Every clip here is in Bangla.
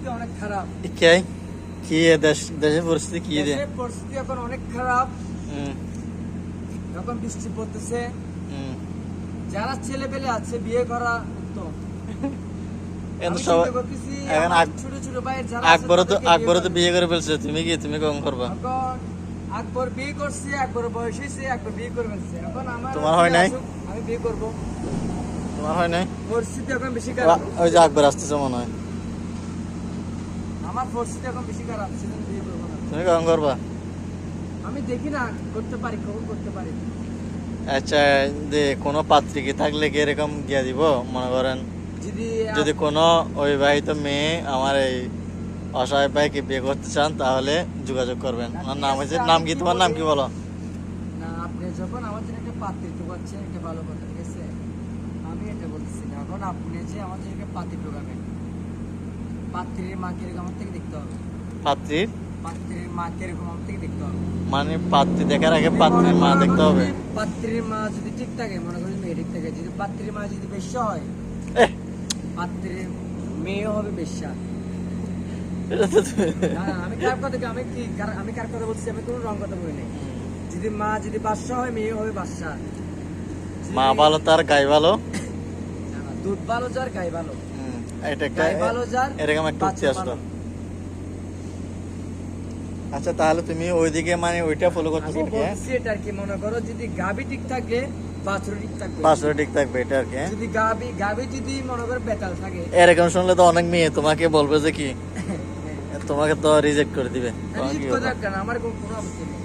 পরিস্থিতি অনেক খারাপ। কে কি দেশ দেশের পরিস্থিতি কি দেশের পরিস্থিতি এখন অনেক খারাপ। এখন বৃষ্টি পড়তেছে। যারা ছেলে পেলে আছে বিয়ে করা উত্তম। এখন আমি সবাই চিন্তা করতেছি, এখন আমার আক- ছোট ছোট ভাইয়ের যারা আছে আকবরও তো তাদেরকে তো বিয়ে করে ফেলছে। তুমি কি তুমি কম করবা? আকবর বিয়ে করছে আকবর বয়স হয়েছে আকবর বিয়ে করে ফেলছে। এখন আমার তোমার হয় নাই? আমি বিয়ে করব। তোমার হয় নাই? পরিস্থিতি এখন বেশি খারাপ। ওই যে আকবর আসতেছে মনে হয়। আমার এখন বেশি খারাপ সেজন্য বিয়ে করব না। তুমি কম করবা? আমি দেখি না করতে পারি কখন করতে পারি। আচ্ছা যে কোনো পাত্রী কি থাকলে কি এরকম দিয়ে দিব মনে করেন? যদি যদি কোনো অবিবাহিত মেয়ে আমার এই অসহায় ভাইকে বিয়ে করতে চান তাহলে যোগাযোগ করবেন। আমার নাম হয়েছে নাম কি তোমার নাম কি বলো না আপনি যখন আমার জন্য একটা পাত্রিত্ব করছেন এটা ভালো কথা ঠিক আছে? আমি এটা বলতেছি এখন আপনি যে আমার জন্য একটা পাত্রী ঢোকাবেন পাত্রীর মা কীরকম আমার থেকে দেখতে হবে। পাত্রীর পাত্রীর মা কীরকম আমার থেকে দেখতে হবে। মানে পাত্রী দেখার আগে পাত্রীর মা দেখতে হবে? পাত্রীর মা যদি ঠিক থাকে মনে করি মেয়ে ঠিক থাকে যদি পাত্রীর মা যদি বেশ্যা হয় পাত্রীর মেয়েও হবে বেশ্যা। আমি কার কথা আমি কি আমি কার কথা বলছি? আমি কোনো রং কথা বলি নাই। যদি মা যদি বাদশা হয় মেয়ে হবে বাদশা মা ভালো তার গায়ে ভালো? দুধ ভালো যার গাই ভালো। এটা একটা এরকম একটা আচ্ছা তাহলে তুমি ওইদিকে মানে ওইটা ফলো করতেছো আমি আর কি হ্যাঁ? এটা কি মনে করো যদি গাবি ঠিক থাকে বাছুর ঠিক থাকবে। পাঁচশো ঠিক থাকবে এটা আর কি হ্যাঁ? যদি গাবি গাবি যদি মনে করো বেতাল থাকে। এরকম শুনলে তো অনেক মেয়ে তোমাকে বলবে যে কি? তোমাকে তো রিজেক্ট করে দিবে। আমার কোনো কোনো আপত্তি নেই?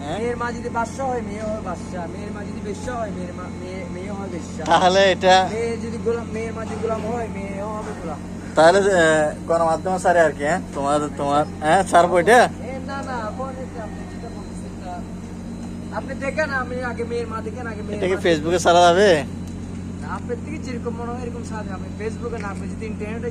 মেয়ের মা যদি বাদশা হয় মেয়ে হবে বাদশা মেয়ের মা যদি বেশ্যা হয় মেয়ের মা মেয়ে মেয়ে হয় বেশ্যা। তাহলে এটা মেয়ে যদি গোলাম মেয়ের মা যদি গোলাম হয় মেয়েও হবে গোলাম। তাহলে গণমাধ্যমে আর কি হ্যাঁ? তোমার তোমার হ্যাঁ ছাড়বো এটা? না না আপনি দেখেন আমি আগে মেয়ের মা দেখেন আগে মেয়ের এটা কি ফেসবুকে ছাড়া যাবে। আপনার থেকে যেরকম মনে হয় এরকম সাথে আপনি ফেসবুকে না আপনি যদি ইন্টারনেটে